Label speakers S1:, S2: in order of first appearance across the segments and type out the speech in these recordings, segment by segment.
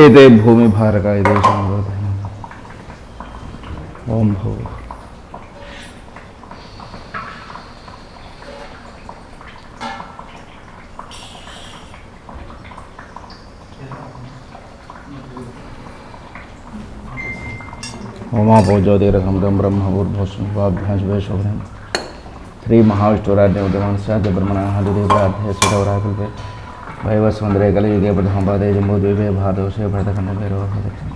S1: एते भूमिभारक एतेषां वदति ॐ भो ओमापो ज्योतिरकं ब्रह्मभूर्भोष्भाभ्याशुभेशोभ्यं श्रीमहाविष्णुराज्ञे उद्यमान् स्यात् ब्रह्मणः हरिदेवराभ्ये सुरवराकल्पे वैवस्वन्दरे कलियुगे प्रथमपादे जम्बूद्वीपे भारतवर्षे भरतखण्डे रोहदक्षिणे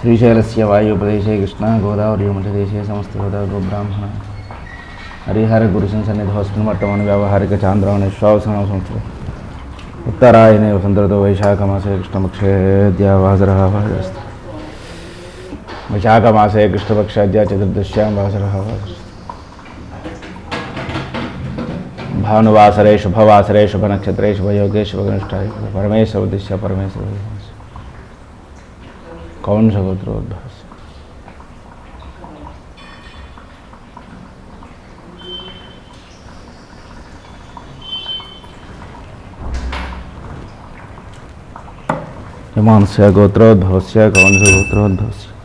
S1: श्रीशैलस्य वायुप्रदेशे कृष्णा गोदावरी मध्यदेशे समस्तगोदा गोब्राह्मण हरिहर गुरुसंसन्निधोऽस्मिन् वर्तमाने व्यावहारिक चान्द्रावणे श्वावसानं संस्कृते उत्तरायणे वसन्तऋतौ वैशाखमासे कृष्णपक्षे द्यावासरः वाजस्ति विशाखमासे कृष्णपक्षाद्या चतुर्दश्यां वासरः वासरः भानुवासरे भानुवासरे शुभवासरे शुभ नक्षत्रे शुभ योगे शुभ भगनिष्ठाय परमेश्वर उद्देश्य, परमेश्वर कौन सा गोत्रोद्भास मीमांसा गोत्रोद्भवस्य कौन से गोत्रोद्भवस्य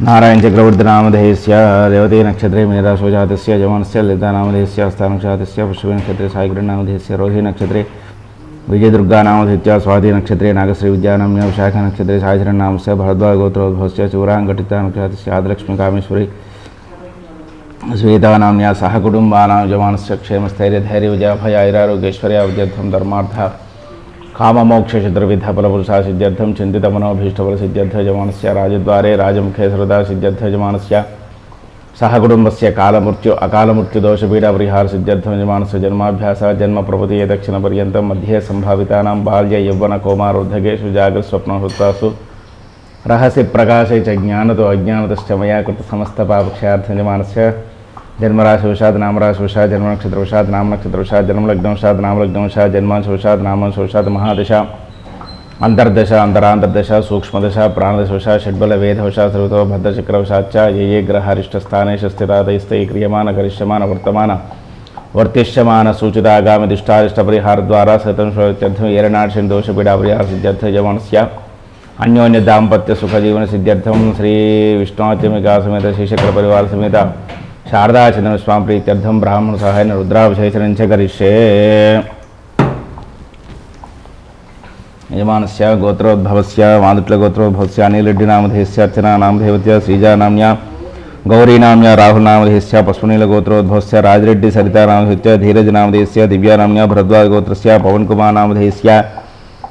S1: నారాయణ చక్రవర్తి నామధేయస్య దేవతీ నక్షత్రే మేధా శోజాతస్య జమానస్య లలితా నామధేయస్య స్థానక్షాతస్య పుష్ప నక్షత్రే సాయిగ్రహ నామధేయస్య రోహిణి నక్షత్రే విజయదుర్గా నామధేత్య స్వాతి నక్షత్రే నాగశ్రీ విద్యానామ్య విశాఖ నక్షత్రే సాయిచరణ నామస్య భరద్వాజ గోత్రోద్భవస్య శివరాంఘటిత నక్షత్రస్య ఆదిలక్ష్మి కామేశ్వరి శ్వేతానామ్య సహకుటుంబానాం యజమానస్య క్షేమస్థైర్యధైర్య విజయభయ ఐరారోగ్యేశ్వర్య విద్యత్వం ధర్మార్థ కామమోక్ష చతుర్విధ ఫలపురుషా సిద్ధ్యర్థం చింతిత మనోభీష్టఫల సిద్ధ్యర్థయజమానస్య రాజద్వారే రాజముఖే సిద్ధ్యర్థ యజమానస్ సహకుటుంబస్ కాలమృత్యు అకాలమృత్యు దోషపీడ పరిహార సిద్ధ్యర్థ యజమానస్ జన్మాభ్యాస జన్మ ప్రభుతి దక్షిణ పర్యంతం మధ్యే సంభావితానాం బాల్య యౌవన కోమారుద్ధగేషు జాగ్రస్వప్నహృత్వాసు రహసి ప్రకాశై చ జ్ఞానతో అజ్ఞానతశ్చ సమస్త పాపక్షార్థ యజమానస్య జన్మరాశి వశాద్ నామరాశి విషాద జన్మ నక్షత్ర విషాద నామ నక్షత్ర వశాద్ నామనక్షత్ర వశాద్ జన్మలగ్నవశాద్ నామలగ్నవశాద్ జన్మాంశ వశాద్ నామాంశ వశాద్ మహాదశ అంతర్దశ అంతరాంతర్దశ సూక్ష్మదశ ప్రాణదశ ప్రాణదశవశ షడ్బల వేదవశ శ్రుతో భద్రచక్రవశాచ్చ ఏ ఏ గ్రహరిష్ట స్థానేశ స్థిరాదయస్థై క్రియమాన గరిష్యమాన వర్తమాన వర్తిష్యమాన సూచితాగామి దుష్టారిష్ట పరిహార ద్వారా సతం శోత్యర్థం ఏరనాడు సంతోష పీడా పరిహార సిద్ధ్యర్థ యమనస్య అన్యోన్య దాంపత్య సుఖజీవన సిద్ధ్యర్థం శ్రీ విష్ణాత్యమికా సమేత శ్రీశక్ర పరివార సమేత శారదాచంద్ర స్వామి ప్రీత్యర్థం బ్రాహ్మణ సహాయన రుద్రాభిషేచనం కరిష్యే యజమానస్య గోత్రోద్భవస్య వాందుట్ల గోత్రోద్భవస్య అనిలడ్డి నామధేయస్య అర్చనా నామధేవత్య శ్రీజానామ్య గౌరీనామ్య రాహుల్ నామధేయస్య పశ్వనీల గోత్రోద్భవస్య రాజరెడ్డి సరితా ధీరజ ధీరజ్ దివ్యానామ్య భరద్వాజ గోత్రస్య పవన్ కుమార్ నామధేయస్య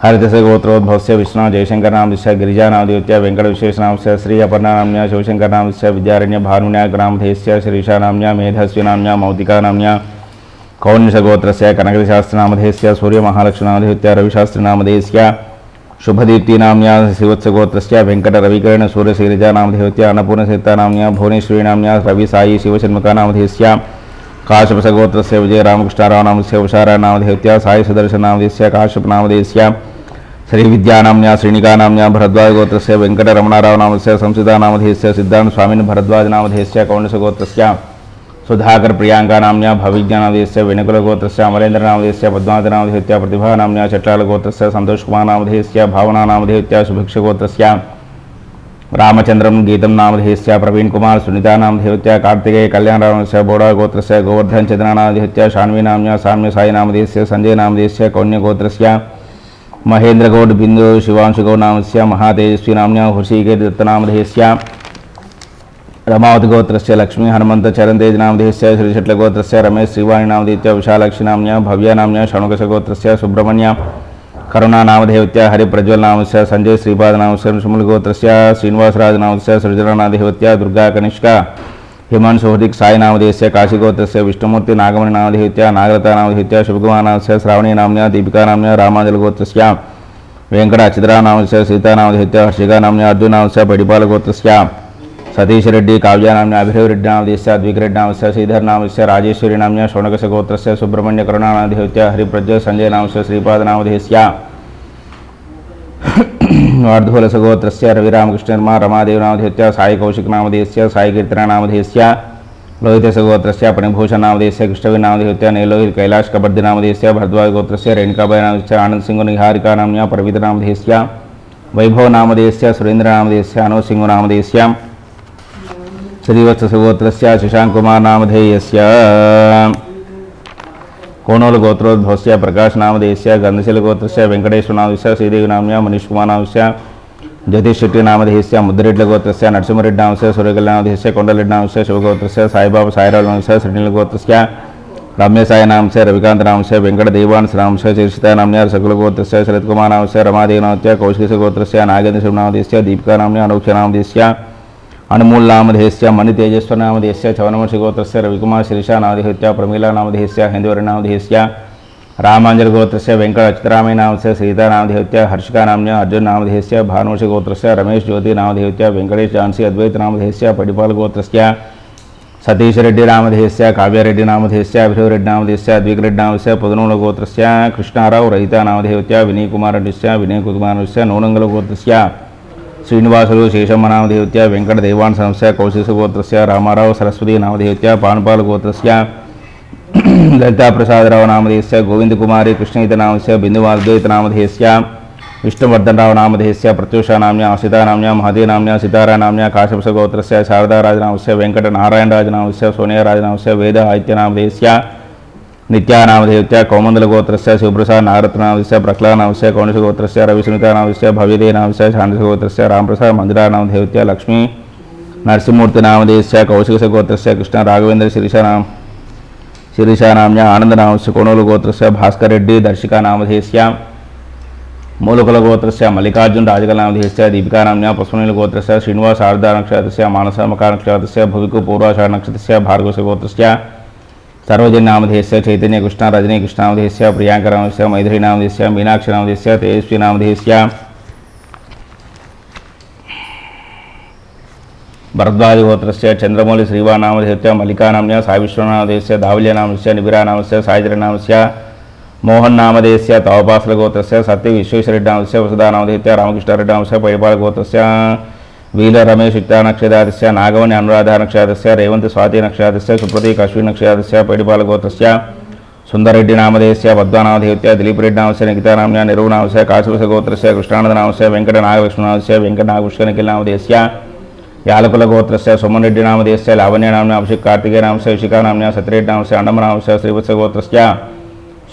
S1: हरिदस गोत्रोद्भवस्य विष्णु जयशङ्करनामदिश गिरिजानामदित्य वेङ्कटविशेषनांश श्री अपर्णानाम्या शिवशङ्करनामदिश विद्यारण्य भानुन्या ग्रामधेयस्य श्रीशानाम्या मेधस्विनाम्या मौतिकानाम्या कौन्यसगोत्रस्य कनकशास्त्रनामधेयस्य सूर्यमहालक्ष्मीनामधेत्य रविशास्त्रीनामधेयस्य शुभदीप्तिनाम्या शिवत्सगोत्रस्य वेङ्कटरविकरण सूर्यशीलजानामधेत्य अन्नपूर्णसीतानाम्या भुवनेश्वरीनाम्या रविसायी शिवशन्मुखानामधेयस्य काश्यपसगोत्रस्य से उषारानामधेत्य साई सुदर्शनामधेयस्य काश्यपनामधेयस्य श्रीविद्यानाम्या श्रीनिकानाम्या भरद्वाजगोत्रस्य वेङ्कटरमणारावनामस्य संस्कृतानामधेयस्य सिद्धान्तस्वामिन् भरद्वाजनामधेयस्य कौण्डसगोत्रस्य सुधाकर प्रियांकानाम्या भविज्ञानामधेयस्य वेणुकुलगोत्रस्य अमरेन्द्रनामधेयस्य पद्मावतिनामधेयस्य प्रतिभानाम्या चट्टालगोत्रस्य सन्तोषकुमारनामधेयस्य भावनानामधेयस्य सुभिक्षगोत्रस्य रामचंद्रम गीतम नामधेयस्य प्रवीण कुमार सुनीता नामधेयस्य कार्तिकेय कल्याणरामस्य बोडा गोत्रस्य गोवर्धन चंद्र नामधेयस्य शान्वी नाम्या साम्य साई नामधेयस्य संजय नामधेयस्य कौन्यगोत्रस्य మహేంద్రగౌడ్ బిందు శివాంశు గౌడ్ నామస్య మహాతేజస్వి నామ్య హృషీకే దత్తనామధేస్య రమావతి గోత్రస్య లక్ష్మీ హనుమంత చరణ్ తేజ్ నామధేస్య శ్రీశట్ల గోత్రస్య రమేష్ శ్రీవాణి నామధేత్య విశాలక్షి నామ్య భవ్య నామ్య షణుకశ గోత్రస్య సుబ్రహ్మణ్య కరుణా నామధేవత్య హరిప్రజ్వల్ నామస్య సంజయ్ శ్రీపాద నామస్య నృషముల్ గోత్రస్య శ్రీనివాసరాజు నామస్య సృజనానాధిపత్య దుర్గా కనిష్క हिमांशु हृदिक साई नामधेयस्य काशीगोत्रस्य विष्णुमूर्ति नागमणि नामधेयत्या नागलता नामधेयत्या शुभकुमार नामस्य श्रावणी नाम्या दीपिका వార్ధూల సగోత్రస్య రవిరామకృష్ణర్మ రమాదేవనామధేస్య సాయి కౌశిక నామధేస్య సాయి కీర్తనామధేస్య లోహిత సగోత్రస్య పణిభూషణ నామధేస్య కృష్ణవి నామధేత్య నేలోహి కైలాష్ కబర్ది నామధేస్య భరద్వాజ గోత్రస్య రేణుకాబాయ నామధేస్య ఆనంద్ సింగు నిహారికా నామ్య పరవిత నామధేస్య వైభవ నామధేస్య సురేంద్ర నామధేస్య అనోజ్ సింగు నామధేస్య శ్రీవత్స సగోత్రస్య శశాంక్ కుమార్ నామధేయస్య కోనోలు గోత్రోద్భవస్య ప్రకాశ నామదేశ్య గంధశీల గోత్రస్య వెంకటేశ్వర నామస్య శ్రీదేవి నామ్య మనీష్ కుమార్ నామస్య జ్యోతిష్ శెట్టి నామధేశ్య ముద్దిరెడ్డి గోత్రస్య నరసింహరెడ్డి నామస్య సూర్యకల్ నామధేశ్య కొండలరెడ్డి నామస్య శివగోత్రస్య సాయిబాబు సాయిరావు నామస్య శ్రీనీల గోత్రస్య రమ్యసాయి నామస్య రవికాంత్ నామస్య వెంకట దీవాన్స్ నామస్య శీర్షిత నామ్య శకుల గోత్రస్య శరత్ కుమార్ నామస్య రమాదేవి నామస్య కౌశిక గోత్రస్య నాగేంద్ర శివ నామధేశ్య దీపికా నామ్య అనూక్ష నామధేశ్య అణుమూల నామధేస్య మణి తేజస్వ నామధేస్య చవనమర్షి గోత్రస్య రవికుమార్ శిరీష నామధేస్య ప్రమీల నామధేస్య హిందూరి నామధేస్య రామాంజన గోత్రస్య వెంకట అచ్యుతరామయ నామస్య సీతా నామధేత్య హర్షికా నామ్య అర్జున్ నామధేస్య భానుషి గోత్రస్య రమేష్ జ్యోతి నామధేత్య వెంకటేష్ ఝాన్సీ అద్వైత నామధేస్య పడిపాల గోత్రస్య సతీష్ రెడ్డి నామధేస్య కావ్యారెడ్డి నామధేస్య అభిరవరెడ్డి నామధేస్య ద్విగ్రెడ్డి నామస్య పదనూల గోత్రస్య కృష్ణారావు రహిత నామధేవత్య వినయ్ కుమార్ కుమారస్య వినయ్ కుమారస్య నూనంగల గోత్రస్య శ్రీనివాసులు శేషమ్మ నామధేవత్య వెంకట దేవాన్ సంస్థ కౌశికగోత్రస్య రామారావు సరస్వతి నామధేయత్య పానుపాల గోత్రస్య లలితాప్రసాదరావు నామధేయస్య గోవిందకుమారి కృష్ణయిత నామస్య బిందువాద్వైత నామధేయస్య విష్ణువర్ధనరావు నామధేయస్య ప్రత్యూష నామ్య అసితానామ్య మహదే నామ్య సితారా నామ్య కాశపస గోత్రస్య శారదారాజనామస్య వెంకట నారాయణరాజనామస్య సోనియారాజనామస్య వేద ఆదిత్యనామధేయస్య నిత్యానామధేయత్య కౌమందలగోత్రస్య శివప్రసాద్ నారత్నామస్య ప్రహ్లానామస్య కౌణిష గోత్రస్య రవిసునితానామస్య భవ్యదేనామస్య శాంతిగోత్రస్య రామప్రసాద్ మందిరానామధేయత్య లక్ష్మీ నరసింహూర్తినామధేయస్య కౌశికసగోత్రస్య కృష్ణ రాఘవేంద్ర శిరీషానామ శిరీషానామ్య ఆనందనామస్య కోణోలు గోత్రస్య భాస్కర్ రెడ్డి దర్శికానామధేయస్య మూలకుల గోత్రస్య మల్లికార్జున రాజకలామధేయస్య దీపికానామ్య పుష్పనీల గోత్రస్య శ్రీనివాస ఆర్ధ నక్షత్రస్య మానసమకా నక్షత్రస్య భువికు పూర్వాషాఢ నక్షత్రస్య భార్గవస గోత్రస్య సర్వజన్నామధేయస్య చైతన్య కృష్ణ రజనీ కృష్ణామధేయస్య ప్రియాంకరామధేయస్య తేజస్వి మీనాక్షినామధేయస్య తేజస్వినామధేయస్య భరద్వాజగోత్రస్య చంద్రమౌళి శ్రీవానామధేయస్య మల్లికానామ్య సాయివిశ్వనామధేయస్య దావుల్యనామస్య నిబిరానామస్య సాయిధరనామస్య మోహన్ నామధేయస్య తవపాసల గోత్రస్య సత్య విశ్వేశ్వరెడ్డి నామస్య వసుధానామధేత్య రామకృష్ణారెడ్డి నామస్య పైపాల గోత్రస్య. వీల రమేష్ యుక్తానక్షదాదస్య నాగవని అనురాధ నక్షదాదస్య రేవంత్ స్వాతి నక్షదాదస్య సుప్రతీక్ అశ్విన్ నక్షదాదస్య పైడిపాల గోత్రస్య సుందరెడ్డి నామధేయస్య వద్వానామధేయత్య దిలీప్ రెడ్డి నామస్య నిఖితానామ్య నిరువునామస్య కాశవస గోత్రస్య కృష్ణానంద నామస్య వెంకట నాగవిష్ణునామస్య వెంకట నాగపుష్కనిఖిల్ నామధేయస్య యాలకుల గోత్రస్య సుమన్ రెడ్డి నామధేయస్య లావణ్య నామ్య అభిషేక్ కార్తికేయ నామస్య విశికా నామ్య సత్యరెడ్డి నామస్య అండమ నామస్య శ్రీవత్స గోత్రస్య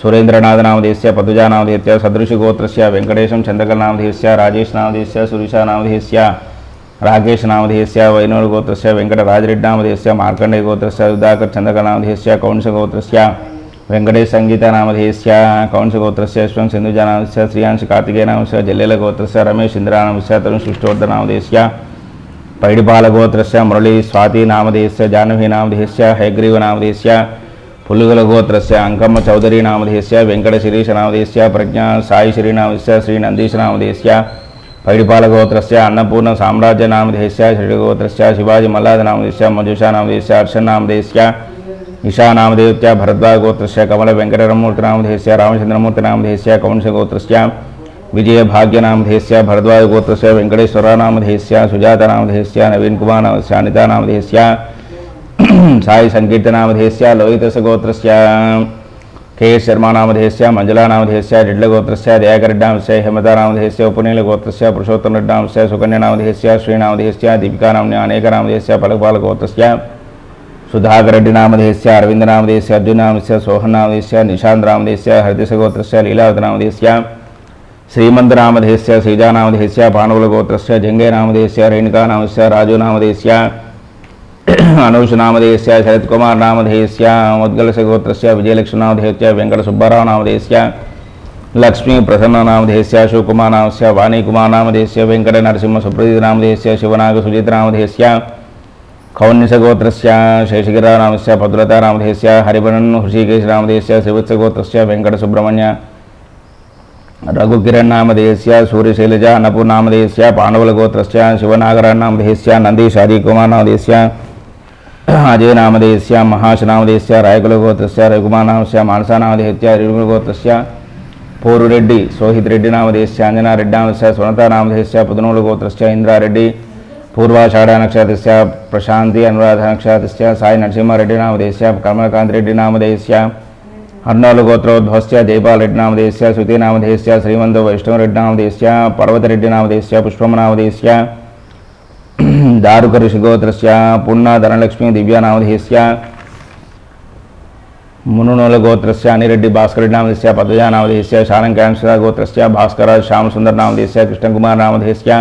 S1: సురేంద్రనాథ నామధేయస్య పదుజా నామధేయస్య సదృశి గోత్రస్య వెంకటేశం చంద్రకల్ నామధేయస్య రాజేష్ నామధేయస్య సురీషా నామధేయస్య రాకేష్ నామధేస్య వైనోడు గోత్రస్య వెంకట రాజరెడ్డి నామధేస్య మార్కండే గోత్రస్య సుధాకర్ చంద్రకల్ నామధేస్య కౌంస గోత్రస్య వెంకటేష్ సంగీత నామధేస్య కౌంస గోత్రస్య శ్వం సింధుజా నామస్య శ్రీయాంశ కార్తికేయ నామస్య జల్లేల గోత్రస్య రమేష్ ఇంద్రానామస్య తరుణ్ సృష్టోర్ధ పైడిపాల గోత్రస్య మురళి స్వాతి నామధేస్య జాహ్నవి నామధేస్య హయగ్రీవ నామధేస్య పుల్లుగల గోత్రస్య అంకమ్మ చౌదరి నామధేస్య వెంకట శిరీష నామధేస్య ప్రజ్ఞా సాయి శ్రీనామస్య శ్రీ నందీశ నామధేస్య పైడిపాలగోత్రస్య అన్నపూర్ణ సామ్రాజ్య నామధేయస్య శ్రీగోత్రస్య శివాజీ మల్లాద నామధేయస్య మంజుషా నామధేయస్య హర్షన్ నామధేయస్య ఇషా నామధేయస్య భరద్వాజ గోత్రస్య కమల వెంకటరమూర్తి నామధేయస్య రామచంద్రమూర్తి నామధేయస్య కౌంస గోత్రస్య విజయ భాగ్య నామధేయస్య భరద్వాజ గోత్రస్య వెంకటేశ్వర నామధేయస్య సుజాత నామధేయస్య నవీన్ కుమార్ నామధేయస్య అనితా నామధేయస్య సాయి సంకీర్తనామధేయస్య లోహితస గోత్రస్య కే శర్మా నామధేయస్య మంజులా నామధేయస్య రెడ్ల గోత్రస్య దయాకరెడ్డాంశ అనూష నామధేయస్య శరత్ కుమార్ నామధేయస్య ముద్గలస గోత్రస్య విజయలక్ష్మి నామధేయస్య వెంకట సుబ్బారావు నామధేయస్య లక్ష్మీ ప్రసన్న నామధేయస్య శివకుమార్ నామస్య వాణీకుమార్ నామధేయస్య వెంకట నరసింహ సుప్రదీత నామధేయస్య శివనాగ సుజిత నామధేయస్య కౌన్యస గోత్రస్య శేషగిర నామస్య భద్రతా నామధేయస్య హరివరన్ హృషికేశ నామధేయస్య శివత్స గోత్రస్య వెంకట సుబ్రహ్మణ్య రఘుకిరణ్ నామధేయస్య సూర్యశైలజ అన్నపూర్ణామధేయస్య పాండవుల గోత్రస్య శివనాగరాన్ నామధేయస్య నందీశారీ కుమార్ నామధేయస్య అజయ నామధేయస్య మహాశ నామధేయస్య రాయకుల గోత్రస్య రఘుమార్ నామస్య మానసా గోత్రస్య పోరురెడ్డి సోహిత్ రెడ్డి నామధేయస్య అంజనారెడ్డి నామస్య స్వర్ణత నామధేయస్య పుదనూలు గోత్రస్య ఇంద్రారెడ్డి పూర్వాషాఢ నక్షత్రస్య ప్రశాంతి అనురాధ నక్షత్రస్య సాయి నరసింహారెడ్డి నామదేశ్య కమలకాంత్ రెడ్డి నామదేశ్య అర్నాలు గోత్రోద్భవస్య జైపాల్ రెడ్డి నామదేశ్య శృతి నామధేస్య శ్రీమంత వైష్ణవరెడ్డి నామదేశ్య పర్వతరెడ్డి నామదేశ్య పుష్పమ నామదేశ్య దారుక ఋషిగోత్రస్య పున్నా ధనలక్ష్మి దివ్యానామధేస్య మునునోల గోత్రస్య అనిరెడ్డి భాస్కర్ రెడ్డి నామధేస్య పద్మజా నామధేస్య శాలంకాంక్ష గోత్రస్య భాస్కర శ్యామసుందర్ నామధేస్య కృష్ణకుమార్ నామధేస్య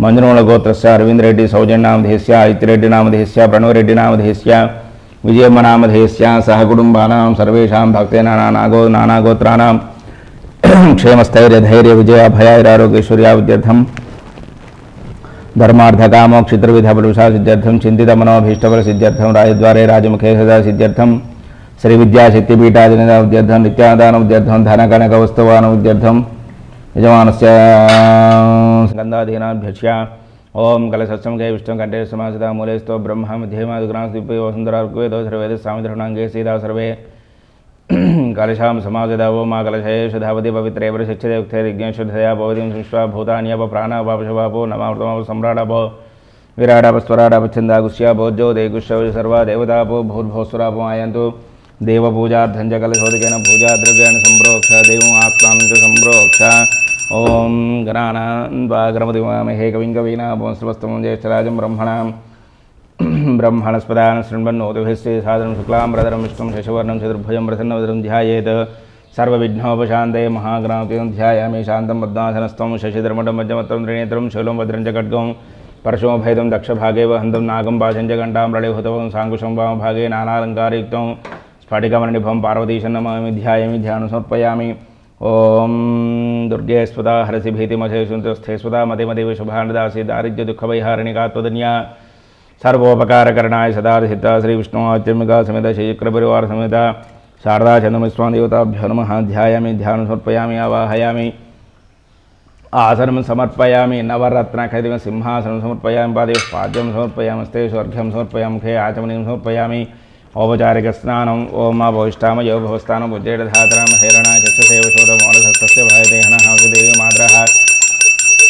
S1: మంజునోల గోత్రస్య అరవింద్ రెడ్డి సౌజన్య నామధేస్య ఐతిరెడ్డి నామధేస్య ప్రణవరెడ్డి నామధేస్య విజయమ్మ నామధేస్య సహకుటుంబానాం సర్వేషాం భక్తేనా నానాగో నానాగోత్రానాం క్షేమస్థైర్య ధైర్య విజయ భయారోగ్యేశ్వర్యా విద్యర్థం ధర్మార్థకామోక్షిత్ర విధ పురుషా సిద్ధ్యర్థం చింతిత మనోభీష్టవర సిద్ధ్యర్థం రాజద్వారే రాజముఖే సదా సిద్ధ్యర్థం శ్రీ విద్యాశక్తిపీఠాధిన ఉద్యర్థం నిత్యాదాన ఉద్యర్థం ధనకనక వస్తువాన ఉద్యర్థం యజమానస్య గంధాధీనాభ్యక్ష్య. ఓం కలసత్సం గే విష్ణు కంఠే సమాసిత మూలేస్తో బ్రహ్మ మధ్యమాదుగ్రాంస్తిపై వసుంధరార్కువేదో సర్వేద సామిధృణాంగే సీదా సర్వే కలశాం సమాజదా ఓ మా కలశేషు ధావతి పవిత్రే ప్రశిక్షతే ఉక్తే యజ్ఞేశ్వరధయా భవతిం సృష్వా భూతాన్యప ప్రాణాపాపశవాపో నమామృతమాప సమ్రాడపో విరాడాపస్వరాడాపచ్ఛందాగుష్యా భోజ్యో దేగుష్యౌ సర్వా దేవతాపో భూర్భోస్వరాపో ఆయంతు దేవపూజార్థం చ కలశోదకేన పూజా ద్రవ్యాన్ని సంప్రోక్ష దేవం ఆత్మాం చ సంప్రోక్ష ఓం గణానాన్వాగ్రమదివామహే కవిం కవీనాపంస్తమం జ్యేష్ఠరాజం ब्रह्मणस्पदान शृण्वन्नोतिभिस्ते साधनं शुक्लां रदरं विष्णुं शशिवर्णं चतुर्भुजं प्रसन्नवदनं ध्यायेत्। सर्वविघ्नोपशान्तये महाग्रामतीं ध्यायामि शान्तं पद्मासनस्थं शशिधर्मटं मध्यमत्वं त्रिनेत्रं शूलं भद्रं च खड्गं परशोभेदं दक्षभागे वहन्तं नागं पाशं च घण्टां प्रलयहुतवं साङ्कुशं वामभागे नानालङ्कारयुक्तं स्फटिकवर्णिभं पार्वतीशं नमामि ध्यायामि ध्यानं समर्पयामि ॐ दुर्गे स्वदा हरसि भीतिमशेषुन्तस्थे स्वदा मदे मतिमदेव शुभानदासि दारिद्र्यदुःखवैहारिणिका त्वदन्या सर्वोपकार सर्वोपकारकरणाय सदासिता श्री विष्णु आत्यमिका समेत शयक्र परिवार समेत शारदा चंद्रमस्वान देवताभ्यो नम ध्यायामी ध्यान समर्पयामी आवाहयामी आसनम समर्पयामी नवरत्न खैदिम सिंहासनम समर्पयामी पादे पाद्यम समर्पयामस्ते स्वर्घ्यम समर्पयाम मुखे आचमनी समर्पयामी औपचारिक स्नानम ओम भविष्ठाम यो भवस्थान उज्जेडधातराम हेरणा चक्षसेवशोदमोरसस्तस्य भयदेहनः देवी मातरः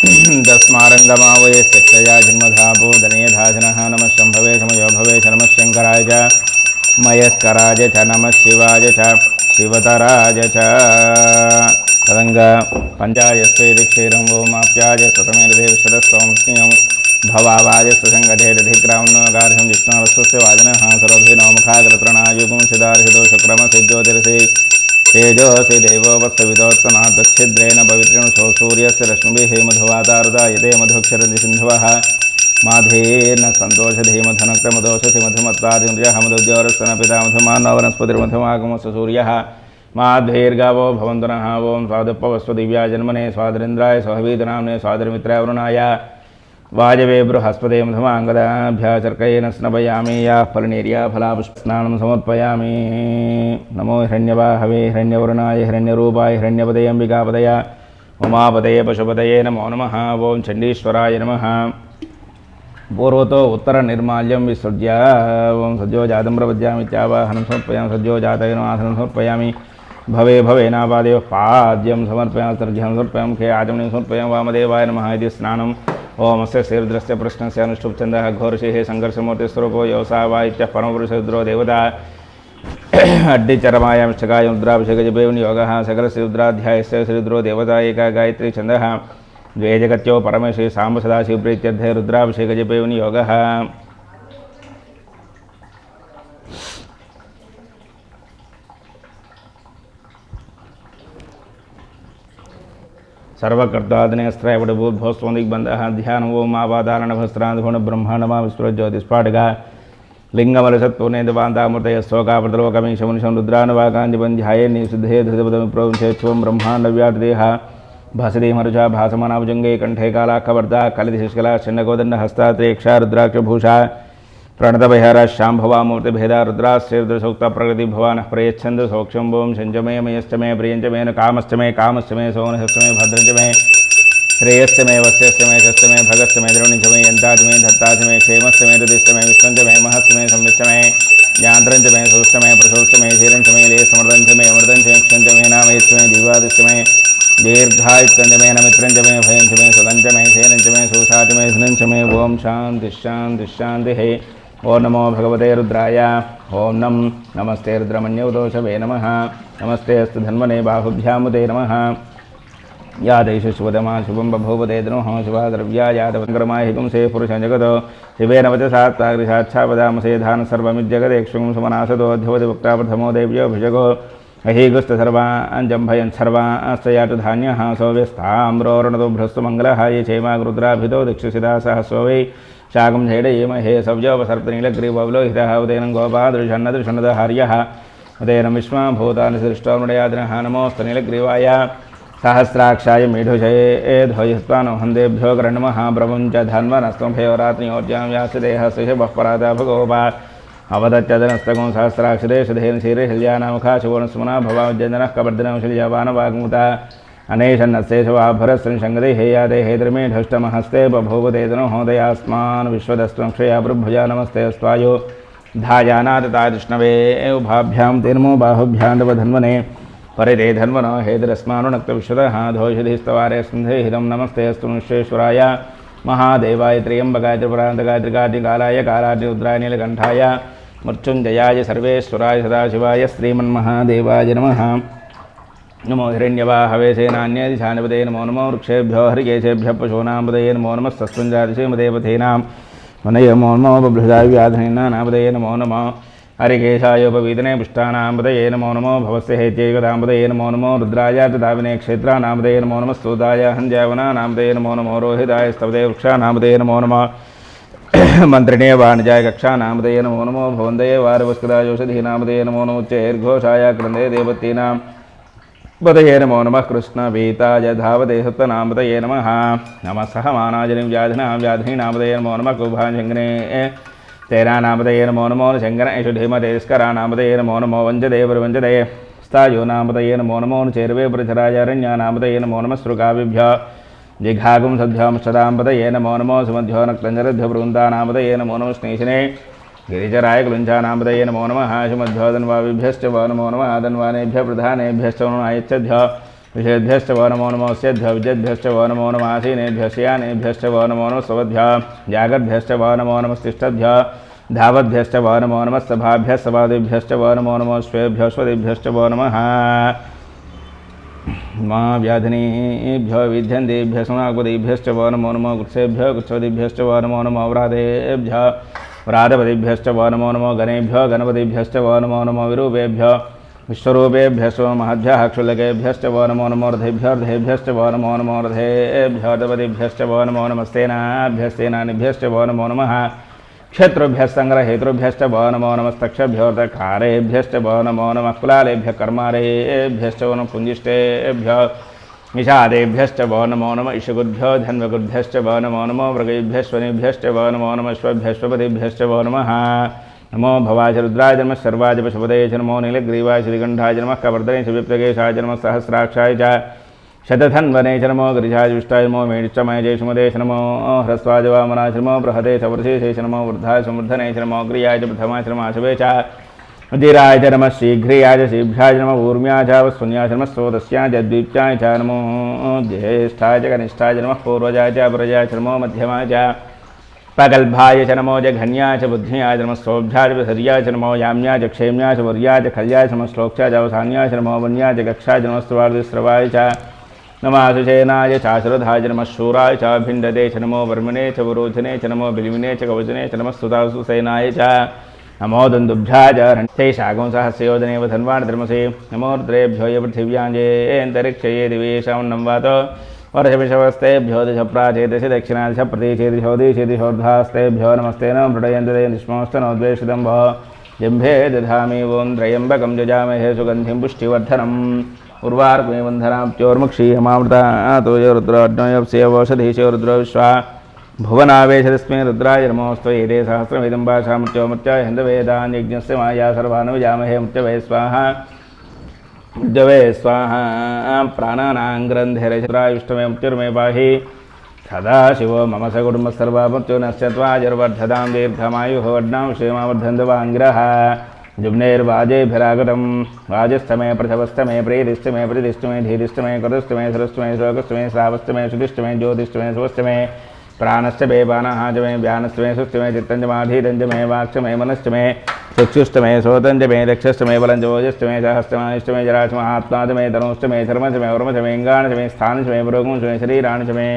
S1: दस्मारङ्गमावये शिक्षया जन्मधापो दनेधाजनः नमः शम्भवे शमयो भवे च नमः शङ्कराय च। मयस्कराय च नमः शिवाय च। शिवतराय च। तदङ्ग पञ्चायस्ते क्षीरं ओमाप्याय स्वतमेदेवशतस्त्वं भवावाय सुसङ्गधेरधिग्राम्नगार्हं जिष्णावस्तस्य वाजनः सर्वभिनवमुखाग्रत्रणायुगं सिदार्हितो शुक्रमसिज्योतिरसि तेजोऽसि देवो वत्सविदोत्तनाथच्छिद्रेण पवित्रेण सो सूर्यस्य रश्मिभिः मधुवातारुदायते मधुक्षरन्ति सिन्धवः माधेन सन्तोषधीमधनक्तमदोषसि मधुमत्तारिन्द्रियः मधुद्योरस्तनपिता मधुमानवनस्पतिर्मधुमागमस्य सूर्यः माध्वैर्गावो भवन्तु नः ॐ स्वादुपवस्व दिव्या जन्मने स्वादरिन्द्राय स्वहवीतनाम्ने स्वादरमित्राय वरुणाय వాజవే బృహస్పతే మధుమాంగదాభ్యాచర్కైన స్నభయామి యా ఫలనీర్యా ఫలాపుష్పస్నానం సమర్పయామి నమో హిరణ్యవాహవే హిరణ్యవరుణాయ హిరణ్యరూపాయ హిరణ్యపదే అంబికాపదయ ఉమాపదయ పశుపదయే నమో నమ ఓం చండీశ్వరాయ నమ పూర్వతో ఉత్తర నిర్మాల్యం విసృజ్య ఓం సద్యోజాతం ప్రపద్యామిత్యావాహనం సమర్పయామి సద్యోజాతైన ఆసనం సమర్పయామి భవే భవేనాపాదేవ పాద్యం సమర్పయామి సర్జ్యం సమర్పయాం కే ఆచమనం సమర్పయాం వామదేవాయ నమ ఇది స్నానం ఓమస్య శీర్ద్రస్య పృష్ణస్య అనుష్ఠుప్ఛంద ఘోర్షి సంఘర్షమూర్తి స్వరూపో యోసా వా ఇత్య పరమపురుషరుద్రో దేవత అడ్డిచరమాయాం శకాయం రుద్రాభిషేకజపేవుని యోగ సకలశ్రీరుద్రాధ్యాయస్య శ్రీరుద్రో దేవత ఏకా గాయత్రి చంద ద్వేజగత్యో పరమేశ్వరి సాంబ సదాశివ ప్రీత్యర్థ రుద్రాభిషేక రుద్రాభిషేకజపేవుని యోగ సర్వకర్తాదినేస్త్రయపడి భూభోస్వం దిగ్బంధ ధ్యానం ఓం ఆపాదారణ భస్త్రాంధుణ బ్రహ్మాండమా విశ్వజ్యోతిస్పాటుగా లింగమల సత్వనేదవాంతామృతయ శ్లోకావృతలోకమీశమునిషం రుద్రానువాకాంజపంధ్యాయన్ని సిద్ధే ధృతపదమిప్రోంచేత్వం బ్రహ్మాండవ్యాదేహ భాసదే మరుజా భాసమానాభుజంగే కంఠే కాలాఖవర్ధ కలిది శిష్కలా చిన్నగోదండ హస్తాత్రేక్ష రుద్రాక్ష భూషా प्रणतपरिहार शाम्भवामूर्तिभेदा रुद्राश्रयरुद्रसूक्त प्रकृति भवानः प्रयच्छन्द सौक्षम्भूं शञ्जमे मयश्च मे प्रियञ्च मे न कामश्च मे कामश्च मे सोनश्च मे भद्रञ्च मे श्रेयश्च मे वस्यश्च मे शश्च मे भगश्च मे द्रोणिञ्च मे यन्ताच मे धत्ताच मे क्षेमश्च मे हृदिश्च मे विश्वञ्च मे महश्च मे संविच्च मे यान्त्रञ्च मे सुश्च मे प्रशोश्च मे धीरञ्च मे लेसमृदञ्च मे अमृतञ्च मे ఓ నమో భగవతే రుద్రాయ. ఓం నం నమస్తే రుద్రమణ్యవదోషవే నమ. నమస్తే అస్తు ధన్వనే బాహుభ్యాముదే నమ. యాదైషు శుభదమా శుభం బభూవదే ద్రోహం శుభాద్రవ్యా యాదవంగ్రమా హిగుంసే పురుష జగతో శివేన వచసాత్తాగ్రిషాచ్ఛాపదామసే ధాన సర్వమిజ్జగదేక్షుం సుమనాసదోధ్యవతి వక్తాప్రథమో దేవ్యోభిషగో అహీగుస్తసర్వాంజంభయన్ సర్వాస్తయాటు ధాన్య సౌవ్యస్తామ్రోరుణదో భ్రస్తు మంగళ హాయ క్షేమాగృద్రాభితో దిక్షుసిదా సహస్వ వై शाकं झैडयेमहे सव्योपसर्पनीलग्रीवलोहितः उदयनं गोपादृशन्नदृशन्नदहार्यः उदयनं विश्वाभूतानि सृष्टोमृडयादिनः नमोऽस्तु नीलग्रीवाय। सहस्राक्षाय मीढुषये ध्वजस्त्वानो हन्देभ्यो गृह्णमः ब्रवञ्च धन्वनस्त्वभयोरात्रियोर्जां व्यासदेह सुषभः परादा भगोपा। अवदत्यदनस्तकं सहस्राक्षरे सुधेन शिरे शिल्यानामुखा सुवर्णस्मना भवाजनः कवर्धनं शिल्यावानवाग्मुता अनेशन्नस्तेशवाभरस्त्रिंशङ्गदेहेयादेहे द्रिमेढष्टमहस्ते बभूवदेतनोहोदयास्मान् विश्वदस्त्वक्षया बृभुजा नमस्ते स्वायो धायानादितादिष्णवे उभाभ्यां तीर्मो बाहुभ्याण्डवधन्वने परिदे धन्वनो हेदरस्मानुनक्तविश्वतः धोषधिस्तवारे सिन्धेहिदं नमस्ते अस्तु विश्वेश्वराय महादेवाय त्र्यम्बकाय त्रिपुरान्तकायत्रिकादिकालाय कालाद्रिरुद्राय नीलकण्ठाय मृत्युञ्जयाय सर्वेश्वराय सदाशिवाय श्रीमन्महादेवाय नमः। నమో హిరణ్యవాహవే సేనాన్యాది శానపదే నమో నమో వృక్షేభ్యో హరికేశేభ్య పశూనాంపదయే నమో నమ సస్మింజాతిశయమదేవతీనాం మనయ నమో నమో బభృజావ్యాధనీనానాపదయే నమో నమ హరికేశాయోపవీతనే పుష్టానాంపదయే నమో నమో భవస్య హేత్యైకదాంపదయే నమో నమో రుద్రాయాతిదావినే క్షేత్రానామదయే నమో నమ స్తోదాయ హంజావనానామదయే నమో నమో రోహితాయ స్తవదే వృక్షానామదయే నమో నమ మంత్రిణే వాణిజాయ కక్షానామదయే నమో నమో భవందయే వారవస్కరాయోషధీనామదయే నమో నమోచ్చైర్ఘోషాయ కృందే దేవతీనాం ఉత్పతయే నమో నమ కృష్ణ వీతాయ ధావతే సప్తనామతయే నమ నమ సహమానాజలిం వ్యాధినాం వ్యాధినామతయే నమో నమ కుభాంజంగ్నే తేనామతయే నమో నమో శంకర యశుధీమ తేస్కరానామతయే నమో నమో వంచదే ప్రవంచదే స్థాయోనామతయే నమో నమో చేరువే పృథరాజారణ్యానామతయే నమో నమ సృగావిభ్య జిఘాగుం సద్భ్యాం సదాంపతయే నమో నమో సుమధ్యోనక్లంజరధ్య నక్తంజరధ్య బృందానామతయే నమో నమ స్నేహినే गिरिजराय कुलुञ्चानामदये नमो नमः सुमध्यो धन्वाविभ्यश्च वो नमो नमः धन्वानेभ्य प्रधानेभ्यश्च वो नमः आयच्छद्भ्य विषेभ्यश्च वो नमो नमो स्यद्भ्य विजद्भ्यश्च वो नमो नमः आसीनेभ्यश्च यानेभ्यश्च वो नमो नमः स्वभ्य जागद्भ्यश्च वो नमो नमस्तिष्ठद्भ्य धावद्भ्यश्च वो नमो नमः सभाभ्यः सभादिभ्यश्च वो नमो नमो स्वेभ्यः स्वदिभ्यश्च वो नमः मा व्याधिनीभ्यो विध्यन्तेभ्यः वो नमो नमो गुत्सेभ्यो गुच्छोदिभ्यश्च वो नमो नमो व्रातेभ्यः व्रातपतिभ्यश्च वो नमो नमो गणेभ्यो, गणपतिभ्यश्च वो नमो नमो विरूपेभ्यो विश्वरूपेभ्यश्च वो महद्भ्यः क्षुल्लकेभ्यश्च वो नमो नमो रथेभ्योर्धेभ्यश्च वो नमो नमो रथेभ्यो दपतिभ्यश्च वो नमो नमस्तेनाभ्यस्तेनानिभ्यश्च वो नमो नमः, क्षेत्रुभ्यः सङ्ग्रहेतृभ्यश्च वो नमो नमस्तक्षभ्योर्दकारेभ्यश्च वो नमो नमः, कुलालेभ्यः, कर्मारेभ्यश्च वो नमः पुञ्जिष्टेभ्यो నిషాదేభ్యశ్చ వో నమో నమ ఇషగుద్భ్యో ధన్వగుద్భ్యశ్చ వో నమో నమో మృగేభ్యశ్వనిభ్యశ్చ వో నమో నమ శ్వభ్యశ్వపతిభ్యశ్చ వో నమ నమో భవాచరుద్రాయ జన్మ సర్వాజప శుభదయ జన్మో నీలగ్రీవాయ శ్రీగంఠాయ జన్మ కవర్ధనే శివిప్రగేశాయ జన్మ సహస్రాక్షాయ చ శతధన్వనే జనమో గిరిజాజుష్టాయమో మేడిష్టమయ జయసుమదేశనమో హ్రస్వాజవామనాశ్రమో బృహదే సవర్షేషనమో వృద్ధాయ సమృద్ధనే శ్రమో గ్రియాయ ప్రథమాశ్రమాశవే చ మధిరాయ చ నమ శీఘ్రియాయ శీభ్రాయ నమ ఊర్మ్యాచావ శూన్యాయ నమ స్తోత్రస్యాయ ద్వీప్యాయ చ నమో జ్యేష్ఠాయ చ కనిష్టాయ నమ పూర్వజాయ చ అపరజాయ చ నమో మధ్యమాయ చ ప్రగల్భాయ చ నమో జఘన్యాయ చ బుద్ధ్యాయ చ నమ స్తోభ్యాయ చర్యాయ చ నమో యామ్యాయ చ క్షేమ్యాయ చ వర్యాయ చ కల్యాయ చ నమ శ్లోక్యాయ చ అవసాన్యాయ చ నమో వన్యాయ చ కక్షాయ చ నమస్వార్ధస్రవాయ చ నమాశుచేనాయ చాశరథాయ శూరాయ చాభిండదే చ వర్మిణే చ వరోధనే చ బిలిమినే చ కవచనే చ నమస్తుతాసుసేనాయ చ नमो दन्दुभ्याचरण ते शाकुंसहस्योदनेव धन्वान् धर्मसे। नमोर्द्रेभ्यो ये पृथिव्याञ्जेन्तरिक्षये दिवेशावन्नं वातो वर्षविषवस्तेभ्यो दिशप्राचेदिशि दक्षिणादिश प्रतीचेदिशो दिशेदिशोर्धास्तेभ्यो नमस्ते न मृडयन्ते निष्मोस्तनोद्वेषितं भो जम्भे दधामि ओं त्रयम्बकं जजामहे सुगन्धिं पुष्टिवर्धनम्। उर्वार्कमे बन्धनाप्त्योर्मुक्षीयमामृता तोयोरुद्रोऽज्ञोयप्स्यवोषधीशोरुद्रो विश्वा। भुवनावेशस्मे रुद्राय नमोऽस्तु एते सहस्रमिदम्बाषा मृत्योमृत्याय हिन्दवेदान्यज्ञस्य माया सर्वानुजामहे मृत्यवे स्वाहा। मृत्यवे स्वाहा। प्राणानां ग्रन्थेरचित्रायुष्टमे मृत्युर्मे सदा शिव मम स कुटुंब सर्वा मृत्यु कुटुम्बसर्वामृत्युनश्चत्वाजर्वर्धतां दीर्घमायुः वर्णां श्रीमावर्धन्तवाङ्ग्रः जुम्नेर्वाजेभिरागतं वाजस्तमे प्रथवस्तमे प्रेरिष्टमे प्रतिष्ठमे धीरिष्टमे कृतिष्टमे सरष्टमे शोकस्तमे, श्रावस्तमे सुतिष्टमे ज्योतिष्टमे, सुवस्तमे। प्राणस्तमे बाणाहाजमे व्यानस्तमे सुष्टमे चित्तञ्जमाधीरञ्जमे वाक्षमे मनस्तमे चक्षुष्टमे सोतञ्जमे दक्षस्तमे बलञ्जमोजस्तमे सहस्तमानिष्टमे जराचमहात्माजमे धनोष्टमे धर्मजमे वर्मजमेङ्गाणजमे स्थानजमे मृगुंशमे शरीराणजमे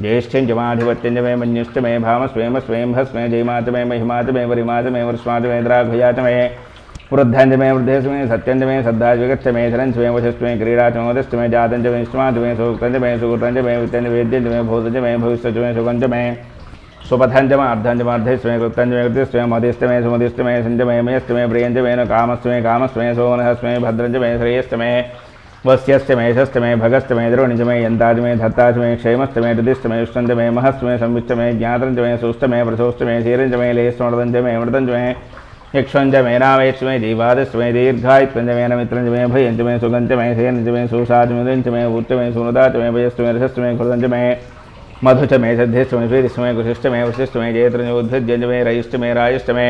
S1: ज्येष्ठ्यञ्जमाधिपत्यञ्जमे मन्युष्टमे भामस्वेमस्वें भस्मे जयमातमे महिमातमे वरिमातमे वर्ष्मातमे द्राघयातमे वृद्धं मे वृद्धे सद्धाज सत्यं मे सद्धा जगच्छ मे धनं मे वशस्व मे क्रीडा मे मदस्व मे जातं मे इष्टमा मे सुकृतं मे सुकृतं मे वित्यं वेद्यं मे भूतं मे भविष्यच मे सुगं मे सुपथं मे अर्धं मे अर्धे मे कृतं मे कृते स्वयं मदिष्ट मे सुमदिष्ट मे सञ्ज मे मेष्ट मे प्रियञ्च मे न कामस्व मे कामस्व मे सोमनहस्व मे भद्रञ्च मे श्रेयस्थ मे वस्यस्त मे शस्त मे भगस्त मे द्रोणिज मे यंताज मे धत्ताज मे यक्षञ्जमे नावेश्वमे जीवादस्मे दीर्घायुत्पञ्जमे नमित्रञ्जमे भयञ्जमे सुगञ्जमे सेनञ्जमे सुषाजमे उत्तमे सुनदाचमे भयस्तमे रसस्तमे कृतञ्जमे मधुचमे सद्धिष्टमे स्वीरिष्टमे कुशिष्टमे वशिष्टमे जयत्रञ्जोद्भिद्यञ्जमे रयिष्टमे रायिष्टमे